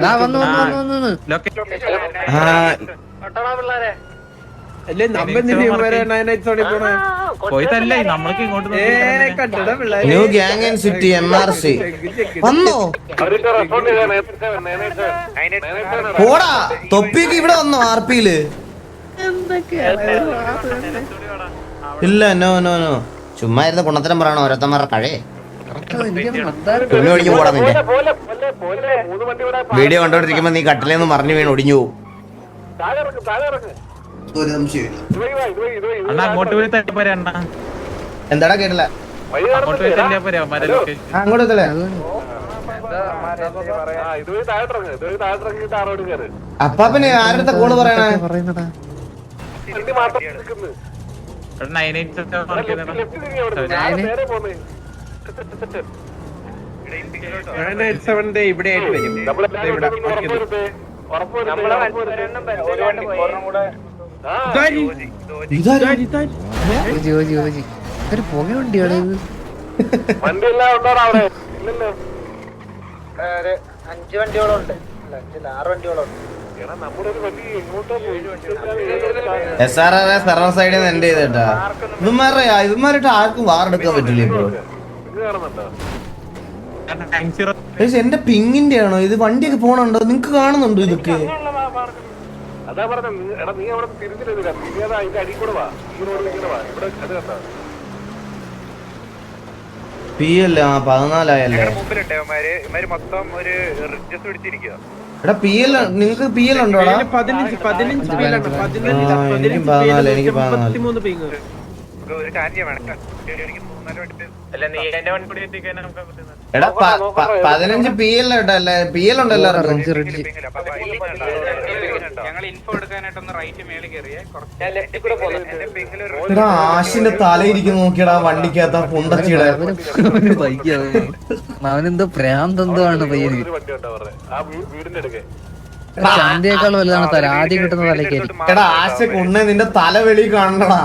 ദാ വന്നു വന്നു വന്നു വന്നു വന്നു. ആ അല്ലേ നമ്മെന്തിന് ഇവരെ നയൻ നൈറ്റ് സോണി പോണേ പോയി തല്ലേ നമ്മൾക്ക് ഇങ്ങോട്ട് new gang and city M R C വന്നോ പോടാ തൊപ്പിക്ക് ഇവിടെ വന്നോ ആർ പിയിൽ ഇല്ല നോ നോ നോ ചുമ്മാ ഇരുന്ന് ഗുണത്തരം പറയണോ ഓരോരുത്തന്മാരുടെ കഴേ തുണി ഒടിഞ്ഞു പോടാ നിന്റെ വീഡിയോ കണ്ടോണ്ടിരിക്കുമ്പോ നീ കട്ടിലേന്ന് മറിഞ്ഞു വീണ് ഒടിഞ്ഞു പോകും എന്താടാ കേട്ടില്ല? അങ്ങോട്ട് എത്തല്ലേ? അപ്പാപ്പന് ആരുടെ കോൾ പറയണേ? പറയുന്നടാ നയൻ എയ്റ്റ് ഇവിടെ ആയിട്ട് വരും. ഒരു പുക വണ്ടിയാണ് ഇത്? അഞ്ച് വണ്ടിയോളം ഉണ്ട് ആറ് വണ്ടിയോളം ഉണ്ട് എസ് ആർ ആർ സെർവർ സൈഡിൽ നിന്ന് എന്റെ ചെയ്തേട്ടാ. ഇവന്മാരുടെ ഇവന്മാരുടെ ആർക്കും വാറെടുക്കാൻ പറ്റില്ല ഇപ്പൊ? എന്റെ പിങ്ങിന്റെ ആണോ ഇത് വണ്ടിയൊക്കെ പോണുണ്ടോ? നിങ്ങക്ക് കാണുന്നുണ്ടോ ഇതൊക്കെ? അതാ പറഞ്ഞ നീ അവിടെ തിരിഞ്ഞില്ല നീ അതാ അതിന്റെ അടി കൂടെ വാ. ഈ റോഡിൽ ഇങ്ങനെ വാ. ഇവിടെ അത് കണ്ടോ? പി അല്ല? പതിനാലായല്ലേ? എടാ പി എൽ നിങ്ങക്ക് പി എൽ ഉണ്ടോടാ? ഇതിൽ പതിനഞ്ച് പതിനാല്, എനിക്ക് പതിനാല്. ഒരു കാര്യം വേണം. എടാ പതിനഞ്ച് പി എൽ ഉണ്ടല്ലേ പി എൽ ഉണ്ടല്ലോ ആശിന്റെ തലയിരിക്കും നോക്കിയടാ വണ്ടിക്കകത്ത ബൈക്കാണ് അവനെന്തോ ഭ്രാന്തെന്തോ ആണ് പയ്യന് ചന്തയേക്കാൾ വലുതാണ് തല ആദ്യം കിട്ടുന്ന തലയ്ക്ക് എടാ ആശ കൊണ്ടേ നിന്റെ തല വെളി കാണണടാ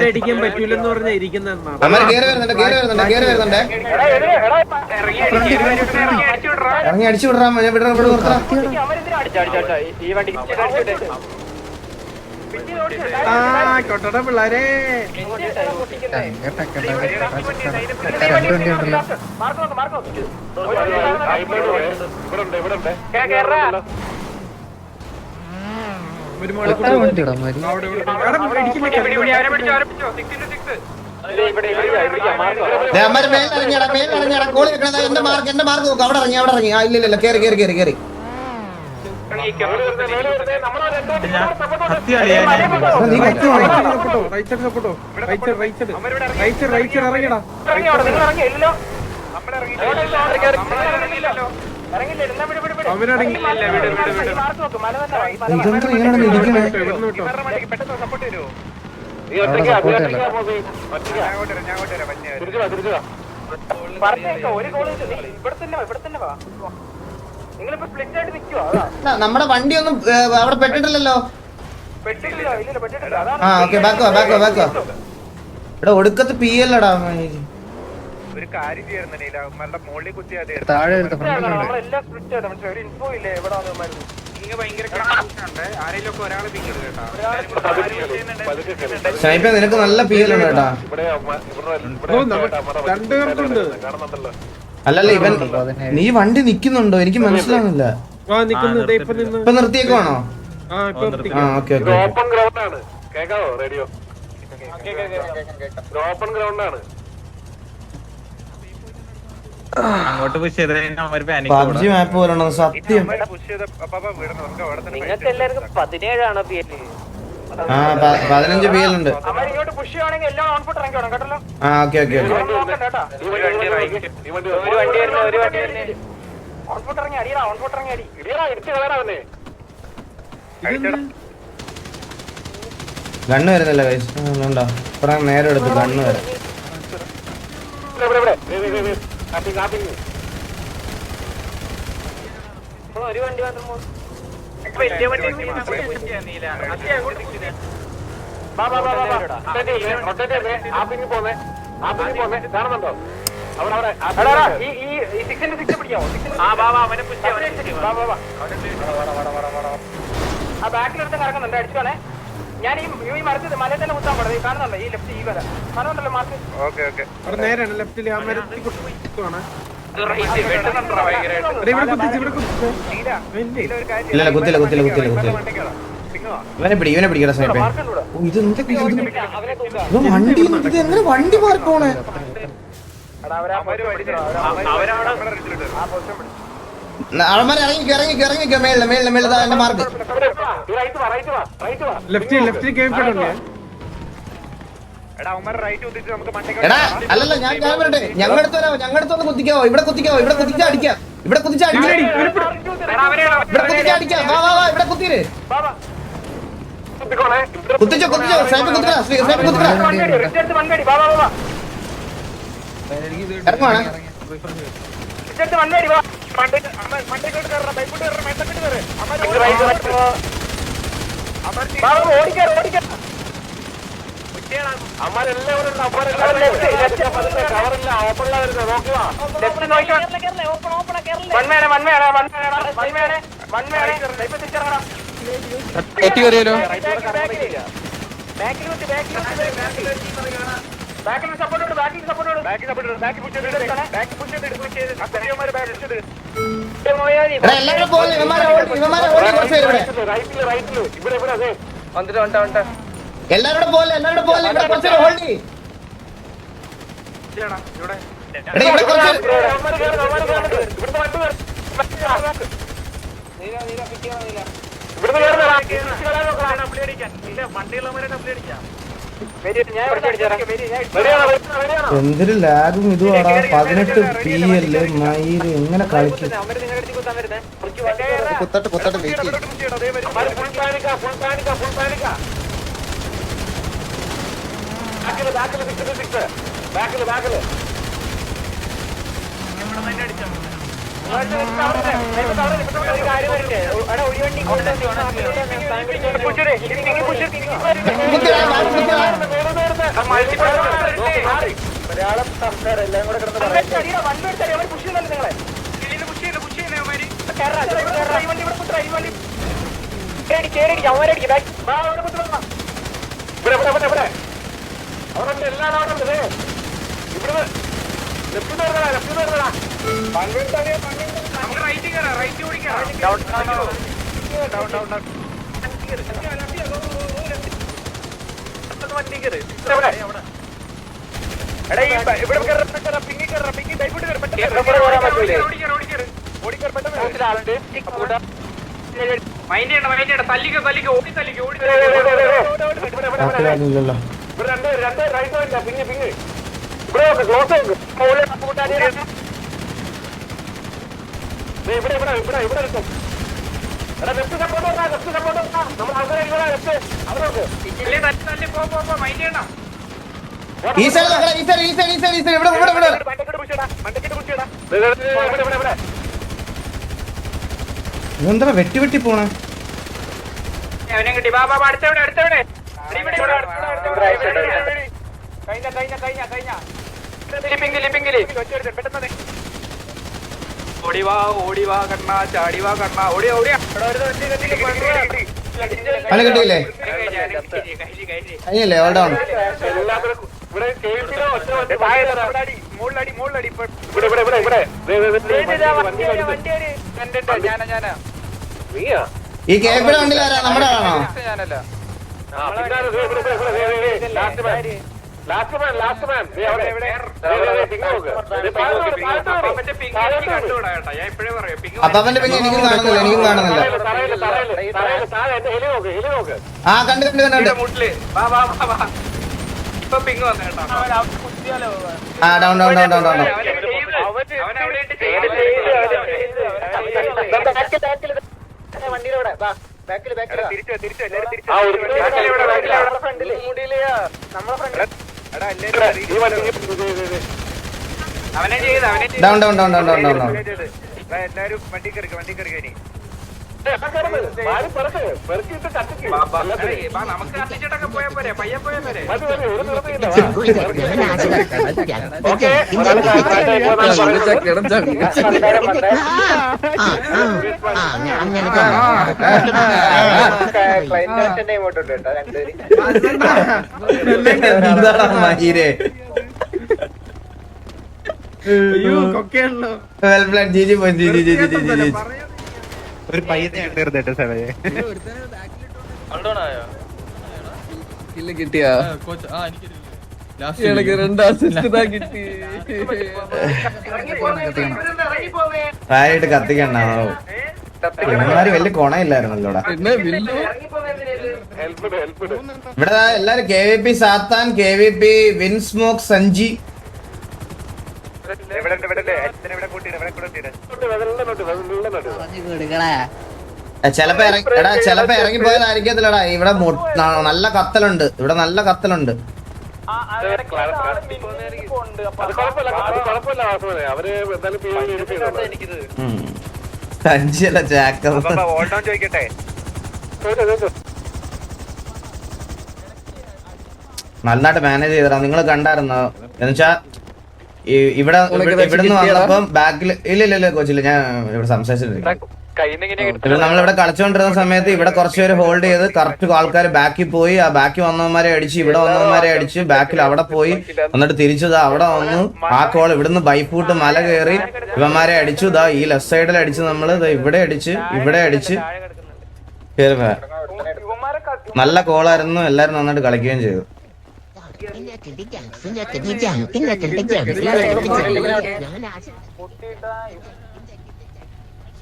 അടിക്കാൻ പറ്റൂലെന്ന് പറഞ്ഞാ ഇരിക്കുന്ന അമ്മ കേറി വരുന്നുണ്ട് കേറി വരുന്നുണ്ട് കേറി വരുന്നുണ്ട് ഇറങ്ങി അടിച്ചു വിടറാ. ഞാൻ വിടറ ഇവിടെ നിർത്തണം ആ കൊട്ടട പിള്ളേരെ. രണ്ട് എന്റെ മാർക്ക് എന്റെ മാർക്ക് നോക്ക്. അവിടെ ഇറങ്ങി അവിടെ ഇറങ്ങി. ആ ഇല്ല ഇല്ല, കേറി കേറി കേറി കേറി. ഇറങ്ങിയടാ എടാ, നമ്മുടെ വണ്ടി ഒന്നും അവിടെ പെട്ടിട്ടില്ലല്ലോ? ആ ഓക്കെ ബാക്കുവാ ബാക്കുവാ ബാക്കുവാ എടാ ഒടുക്കത്ത് പി എൽ എടാ ഒരു കാര്യം ചെയ്യുന്നില്ല അവന്മാരുടെ മുകളിൽ കുത്തി അതേ താഴെ എടുത്ത ഫ്രണ്ടിലുണ്ട് ഇങ്ങ് ഭയങ്കര confusion ഉണ്ട്. ആരെങ്കിലും ഒക്കെ ഒരാളെ. ഷൈപ്പ നിനക്ക് നല്ല പി എൽ ഉണ്ട് കേട്ടാ. ഇവിടെ അമ്മ- ഇവിടെ ഇവിടെ ഓ, നമ്മ- രണ്ട് പേർക്കുണ്ട്. കാണുന്നുണ്ടല്ലോ. അല്ലല്ല ഇവൻ നീ വണ്ടി നിക്കുന്നുണ്ടോ? എനിക്ക് മനസ്സിലാവുന്നില്ല. ആ നിക്കുന്നു ദേ ഇപ്പൊ നിന്ന്. ഇപ്പൊ നിർത്തിയേക്കുവാണോ? ആ ഇപ്പൊ നിർത്തി. ആ ഓക്കെ ഓക്കെ. ഓപ്പൺ ഗ്രൗണ്ട് ആണ്. കേക്കാവോ? റേഡിയോ. ഓപ്പൺ ഗ്രൗണ്ട് ആണ്. അങ്ങോട്ട് പുഷ് ചെയ്ത് പബ്ജി മാപ്പ് പോലെയാണോ സത്യം? നിങ്ങൾക്ക് എല്ലാവർക്കും പതിനേഴാണോ പി ആ പതിനഞ്ച് പി എൽ ഉണ്ട്. ആ ഓക്കെ ഓക്കെ ഗണ്ണ് വരുന്നില്ല കൈസ് ഉണ്ടോ? ഇപ്പറ നേരെ എടുത്തു ഗണ്ണ് വരാം. കാപ്പിങ് ഇപ്പൊ ഒരു വണ്ടി മാത്രം വലിയ വണ്ടി പിന്നിൽ പോന്നെ. കാണുന്നുണ്ടോ? അവിടെ അവിടെ. ഈ ഈ സിക്സിന്റെ സിക്സ് വാ. ആ ബാക്കിലെടുത്ത് കറങ്ങുന്നുണ്ട്. അടിച്ചോണേ ഞാൻ ഈ ഈ മരത്തിൽ മലയിൽ തന്നെ കുത്താൻ ഈ കാണുന്നുണ്ടോ? ഈ ലെഫ്റ്റ് ഈ വര. കാണുന്നുണ്ടല്ലോ മാർക്ക്? Okay okay. അവിടെ നേരാണ് ലെഫ്റ്റിൽ ആ മരത്തിൽ കുത്തുവാണ്. ഇത് റൈറ്റ് വെട്ടുന്നുണ്ടോ ഭയങ്കരമായിട്ട് എടാ, ഇവിടെ കുത്തിച്ച് ഇവിടെ കുത്തിച്ച് നീല നീല ഒരു കാര്യം ഇല്ല കുത്തില്ല കുത്തില്ല കുത്തില്ല കുത്തില്ല ഇവനെ പിടി ഇവനെ പിടിക്കട ഓ ഇത് ഇവൻ വണ്ടി ഇത് എങ്ങനെ വണ്ടി പഠിച്ചോ അവരവിടെ ആ പൊസിഷൻ പിടി അവന്മാരെ ഇറങ്ങിക്കോ ഇറങ്ങിക്കോ ഇറങ്ങിക്കോ മേളിൽ മേളിൽ മേളിൽ എന്റെ മാർക്ക് എടാ അല്ലല്ല ഞാൻ ഞാൻ പറയട്ടെ ഞങ്ങളടുത്ത് വരാമോ ഞങ്ങളടുത്ത് വന്ന് കുത്തിക്കാവോ ഇവിടെ കുത്തിക്കാവോ ഇവിടെ കുത്തിച്ചാ അടിക്കാം ഇവിടെ കുത്തിച്ചാ അടിക്കാം ഇവിടെ കുത്തിച്ചാ അടിക്കാം വാ വാ വാ ഇവിടെ കുത്തിര് കുത്തിച്ചോ കുത്തിച്ചോ സ്നൈപ്പ് കുത്തിക്കടാ സ്നൈപ്പ് കുത്തിക്കടാ ഇറങ്ങുവാണ് റിച്ചർഡ് വണ്ടി വാ. മണ്ടയ്ക്ക് മണ്ടയ്ക്കോട്ട് കയറണം ബൈക്കോട്ട് കയറണം മെത്തക്കിട്ട് കയറ് റൈറ്റ് റൈറ്റ് വാ. വാ, വാ, ഓടിക്കാറ് ഓടിക്കാറ് അമ്മാരെല്ലാവരും ഉണ്ട് അമ്മാരെല്ലാവരും കവറില്ല ഓപ്പണില്ല വരുന്നത് നോക്കുക വൺമേനെ വൺമേനെ വൺമേനെ വൺമേനെ വൺമേനെ ഇപ്പൊ തിരിച്ചിറങ്ങണം ബാക്കിൽ വെച്ച് ബാക്കിൽ ബാക്കിൽ സപ്പോർട്ട് കൊടു ബാക്കിൽ സപ്പോർട്ട് കൊടു സപ്പോർട്ട് ബാക്കി പുഷ് ചെയ്ത് ബാക്കി പുഷ് ചെയ്ത് പുഷ് ചെയ്ത്. അത്രയും ബാക്ക് പുഷ് ചെയ്ത് എല്ലാവരും പോലെ ഇവന്മാരെ ഓടി ഇവന്മാരെ ഓടി കുറച്ച് ഇവിടെ. റൈറ്റിൽ റൈറ്റിൽ ഇവിടെ ഇവിടെ അതെ വന്നിട്ട് വണ്ട വണ്ട എല്ലാവരുടെ പോലെ എല്ലാവരുടെ പോലെ ഇവിടെ കുറച്ച് ഹോൾഡ്. ഇവിടെ. എടാ ഇവിടെ കുറച്ച്. ഇവിടുന്ന് ഇല്ല വണ്ടിയുള്ളവരെ ഡബ്ല്യൂ അടിക്കാം. എന്തൊരു ലാഗും ഇതുവാടാ പതിനെട്ട് പി എൽ മയിൽ എങ്ങനെ കളിക്കും കുത്തട്ട് കുത്തട്ട്. ബാക്കിൽ, ബാക്കിൽ. ബാക്കിൽ, ബാക്കിൽ. ഇവിടെ തന്നെ അടിച്ചാൽ മതി. ഒരു കാര്യം വരട്ടെ എടാ ഒരു വണ്ടി പുഷ് പുഷ് കുത്തിടാ, മാറി കുത്തിടാ. ആ, multiple ആണ്. നോക്ക്, മാറി. മലയാളം സംസാരം എല്ലാം കൂടെ കിടന്ന് വണ്ടി എടുത്തേ അവർ പുഷ് ചെയ്യുന്നല്ലോ നിങ്ങളെ അവിടെ കുത്തറ ഇവിടെ, ലെഫ്റ്റ് വരുന്നതാ ലെഫ്റ്റ് വരുന്നതാ മൈൻഡ് ചെയ്യണ്ട മൈൻഡ് ചെയ്യണ്ട തല്ലിക്ക തല്ലിക്ക ഓടി തല്ലിക്ക ഓടി. തല്ലിക്കോ രണ്ട് രണ്ട് റൈറ്റ് പിങ്ങി പിങ്ങി. ഇവിടെ ക്ലോസ് കൂട്ടാൻ ഇവിടെ ഇവിടെ ഇവിടെ ഇവിടെ എടുക്കും. എടാ ലെഫ്റ്റ് സപ്പോർട്ട് വന്നാ ലെഫ്റ്റ് സപ്പോർട്ട് വന്നാ. നമ്മൾ അങ്ങനെ ഇവിടെ ലെഫ്റ്റ് അവിടെ നോക്ക്. തല്ലി തല്ലി തല്ലി പോ പോ പോ മൈൻഡ് ചെയ്യണ്ട ഈ സൈഡ് നോക്കടാ ഈ സൈഡ് ഈ സൈഡ് ഈ സൈഡ് ഈ സൈഡ് ഇവിടെ ഇവിടെ ഇവിടെ. വെട്ടി വെട്ടി പോണേ? അവനെ കിട്ടി. ബാ ബാ ബാ, അടുത്തവിടെ അടുത്തവിടെ. ഇവിടെ ഇവിടെ ഇവിടെ കഴിഞ്ഞ കഴിഞ്ഞ കഴിഞ്ഞ കഴിഞ്ഞ. ലിപ്പിംഗ് ലിപ്പിംഗിൽ പെട്ടെന്ന് ഓടി വാ ഓടി വാ കണ്ണ ചാടി വാ കണ്ണ. ഓടി ഓടിയാ പണി കിട്ടിയില്ലേ? കഴിഞ്ഞില്ലേ ഓൾ ഡൗൺ ഈ കേപ്പിടെ വണ്ടിയിലാരാ നമ്മുടെ ആണോ ഞാനല്ല. Last man last man ping എനിക്ക് കാണുന്നില്ല എനിക്കും കാണുന്നില്ല. ആ കണ്ട് കണ്ട് കണ്ട് കണ്ട് വാ വാ വാ വാ. ഇപ്പൊ പിങ് വന്നു കേട്ടോ. ആ down down down down down വണ്ടിയിലൂടെ വാ ബാക്കിൽ ബാക്കിൽ തിരിച്ചോ തിരിച്ചോ എല്ലാരും തിരിച്ചോ നമ്മളെ ഫ്രണ്ടിൽ. Down down down down down down എല്ലാരും വണ്ടി കയറി വണ്ടി കയറി നമുക്ക് കത്തിച്ചിട്ടൊക്കെ പോയാ പോരെ പയ്യെ പോയാ പോരെ മഹീരെ അയ്യോ കൊക്കയാണല്ലോ വെൽ പ്ലാൻ ജിജി പോയി ജിജി ജിജി ജിജി ജിജി ഒരു പയ്യനെ ഉണ്ടായിരുന്നു സമയം ഇല്ല കിട്ടിയാ? എനിക്ക് രണ്ട് അസിസ്റ്റ് ഇതാ കിട്ടി. താഴെയിട്ട് കത്തിക്കണ്ട ഇവന്മാര് വലിയ കൊണയില്ലായിരുന്നല്ലോടാ പിന്നെ വില്ലു? ഹെൽപ്പ് ഹെൽപ്പ് ഇവിടെ എല്ലാരും കെ വി പി സാത്താൻ K V P Vinsmoke Sanji. ചെലപ്പോ ഇറങ്ങി എടാ ചെലപ്പോ ഇറങ്ങി പോയതായിരിക്കത്തില്ലടാ. ഇവിടെ നല്ല കത്തലുണ്ട്. ഇവിടെ നല്ല കത്തലുണ്ട്. ചോദിക്കട്ടെ? ചോദിച്ചോ ചോദിച്ചോ. നന്നായിട്ട് മാനേജ് ചെയ്തടാ. നിങ്ങൾ കണ്ടായിരുന്നോ? എന്നുവെച്ചാ ഇവിടെ ഇവിടെ- ഇവിടുന്ന് വന്നപ്പം ബാക്കിൽ ഇല്ല ഇല്ല ഇല്ല കോച്ചില്ല ഞാൻ ഇവിടെ സംസാരിച്ചിട്ടുണ്ട് നമ്മളിവിടെ കളിച്ചുകൊണ്ടിരുന്ന സമയത്ത് ഇവിടെ കുറച്ചുപേര് ഹോൾഡ് ചെയ്ത് കറക്റ്റ് ആൾക്കാർ ബാക്കിൽ പോയി ആ ബാക്കി വന്നവന്മാരെ അടിച്ച് ഇവിടെ വന്നവന്മാരെ അടിച്ച് ബാക്കിൽ അവിടെ പോയി എന്നിട്ട് തിരിച്ചു ദാ അവിടെ വന്നു. ആ കോൾ ഇവിടുന്ന് ബൈപ്പൂട്ട് മല കയറി ഇവന്മാരെ അടിച്ചു. ഇതാ ഈ ലെഫ്റ്റ് സൈഡിൽ അടിച്ച് നമ്മൾ ദാ ഇവിടെ അടിച്ച് ഇവിടെ അടിച്ച്. നല്ല കോളായിരുന്നു. എല്ലാരും നന്നായിട്ട് കളിക്കുകയും ചെയ്തു.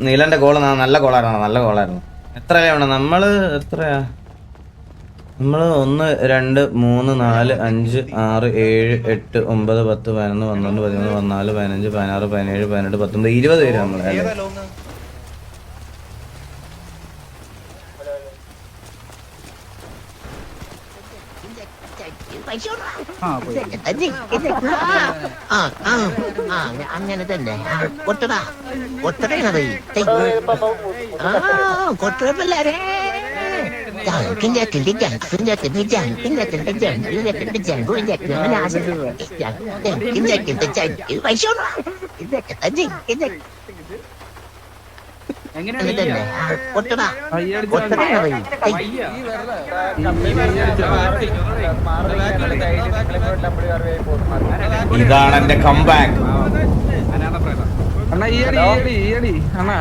നീലന്റെ കോൾ നല്ല കോളായിരുന്നു നല്ല കോളായിരുന്നു എത്രയാ വേണം നമ്മൾ എത്രയാ? നമ്മൾ ഒന്ന് രണ്ട് മൂന്ന് നാല് അഞ്ച് ആറ് ഏഴ് എട്ട് ഒമ്പത് പത്ത് പതിനൊന്ന് പന്ത്രണ്ട് പതിമൂന്ന് പതിനാല് പതിനഞ്ച് പതിനാറ് പതിനേഴ് പതിനെട്ട് പത്തൊമ്പത് ഇരുപത് പേര് നമ്മൾ അല്ലേ? അങ്ങനെ തന്നെ കൊട്ടടാ കൊട്ടടാ ഇതാണ് എന്റെ കംബാക്ക് അണ്ണാ ഈയടി ഈയടി ഈയടി അണ്ണാ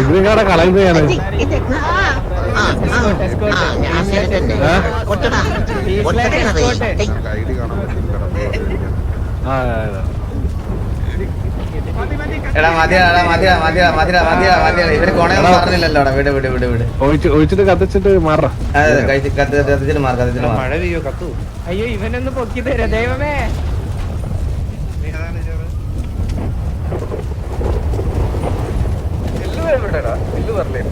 ഇതിങ്ങനെ കളയുകയാണ് അങ്ങനെ തന്നെ കൊട്ടടാ കൊട്ടടേണത് എടാ മതിയാ എടാ മതിയാ മതിയാ മതിയാ മതിയാ മതിയാ. ഇവർ കൊണയൊന്നും പറഞ്ഞില്ലല്ലോ എടാ. വിട് വിട് വിട് വിട്. ഒഴിച്ച് ഒഴിച്ചിട്ട് കത്തിച്ചിട്ട് മാറ. അതെ കഴിച്ച് കത്ത് കത്തിച്ചിട്ട് മാർക്ക് കത്തിച്ചിട്ട് മഴ പെയ്യോ കത്തു. അയ്യോ ഇവനൊന്ന് പൊക്കി തരാ ദൈവമേ. എല്ലു വേണ്ടടാ എല്ലു പറഞ്ഞേ.